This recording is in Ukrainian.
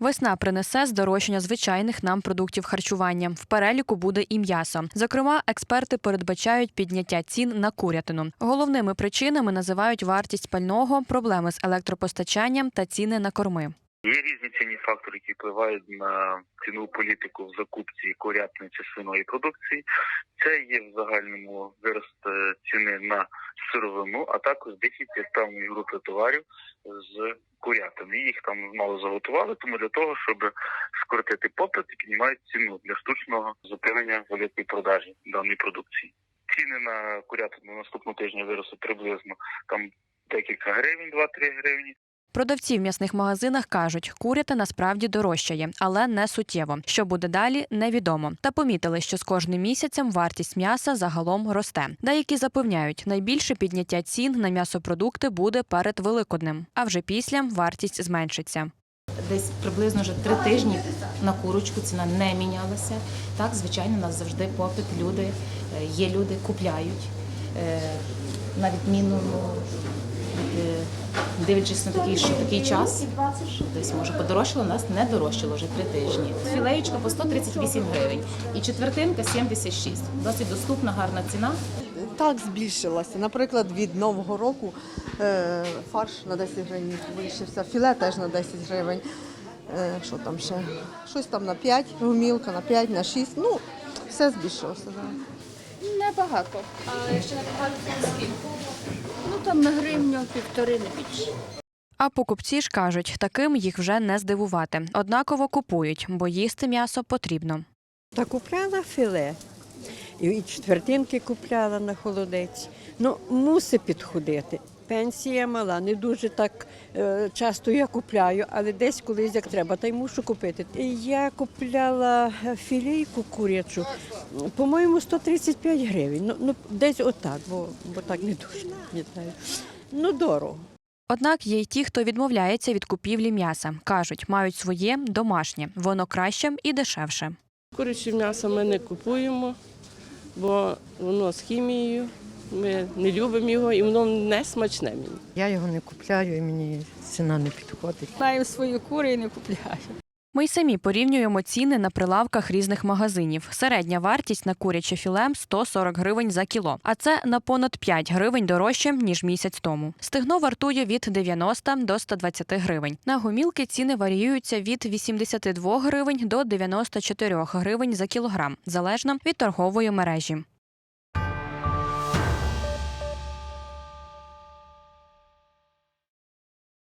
Весна принесе здорожчання звичайних нам продуктів харчування. В переліку буде і м'ясо. Зокрема, експерти передбачають підняття цін на курятину. Головними причинами називають вартість пального, проблеми з електропостачанням та ціни на корми. Є різні цінні фактори, які впливають на цінову політику в закупці курятної чи свиної продукції. Це є в загальному вирост е, ціни на сировину, а також дефіцит певної групи товарів з курятини. Їх там мало заготували, тому для того, щоб скоротити попит, піднімають ціну для штучного зупинення великої продажі даної продукції. Ціни на курятину наступного тижня виростуть приблизно там декілька гривень, 2-3 гривні. Продавці в м'ясних магазинах кажуть, курята насправді дорожчає, але не суттєво. Що буде далі, невідомо. Та помітили, що з кожним місяцем вартість м'яса загалом росте. Деякі запевняють, найбільше підняття цін на м'ясопродукти буде перед Великоднем, а вже після вартість зменшиться. Десь приблизно вже три тижні на курочку ціна не мінялася. Так, звичайно, у нас завжди попит. Люди е, є люди, купляють. Е, На відміну, ну, від, е, дивлячись на такий, що такий час, десь може подорожчало, у нас не дорожчало вже три тижні. Філеєчка по 138 гривень і четвертинка 76. Досить доступна, гарна ціна. Так збільшилася. Наприклад, від Нового року е, фарш на 10 гривень збільшився, філе теж на 10 гривень. Е, що там ще? Щось там на 5, гумілка на 5, на 6. Ну, все збільшилося. Да. Небагато. А якщо небагато, то скільки? Там на гривню півтори не більше. А покупці ж кажуть, таким їх вже не здивувати. Однаково купують, бо їсти м'ясо потрібно. Та купляла філе. І четвертинки купляла на холодець. Ну, мусить підходити. Пенсія мала, не дуже так е, часто я купляю, але десь колись як треба, та й мушу купити. Я купляла е, філейку курячу, по-моєму, 135 гривень. Ну, ну десь отак, бо, бо так не дуже пам'ятаю. Ну, дорого. Однак є й ті, хто відмовляється від купівлі м'яса. кажуть, мають своє домашнє, воно краще і дешевше. Куряче м'ясо ми не купуємо, бо воно з хімією. Ми не любимо його і воно не смачне мені. Я його не купляю і мені ціна не підходить. Знаю свої кури і не купляю. Ми й самі порівнюємо ціни на прилавках різних магазинів. Середня вартість на куряче філе 140 гривень за кіло, а це на понад 5 гривень дорожче ніж місяць тому. Стегно вартує від 90 до 120 гривень. На гумілки ціни варіюються від 82 гривень до 94 гривень за кілограм, залежно від торгової мережі.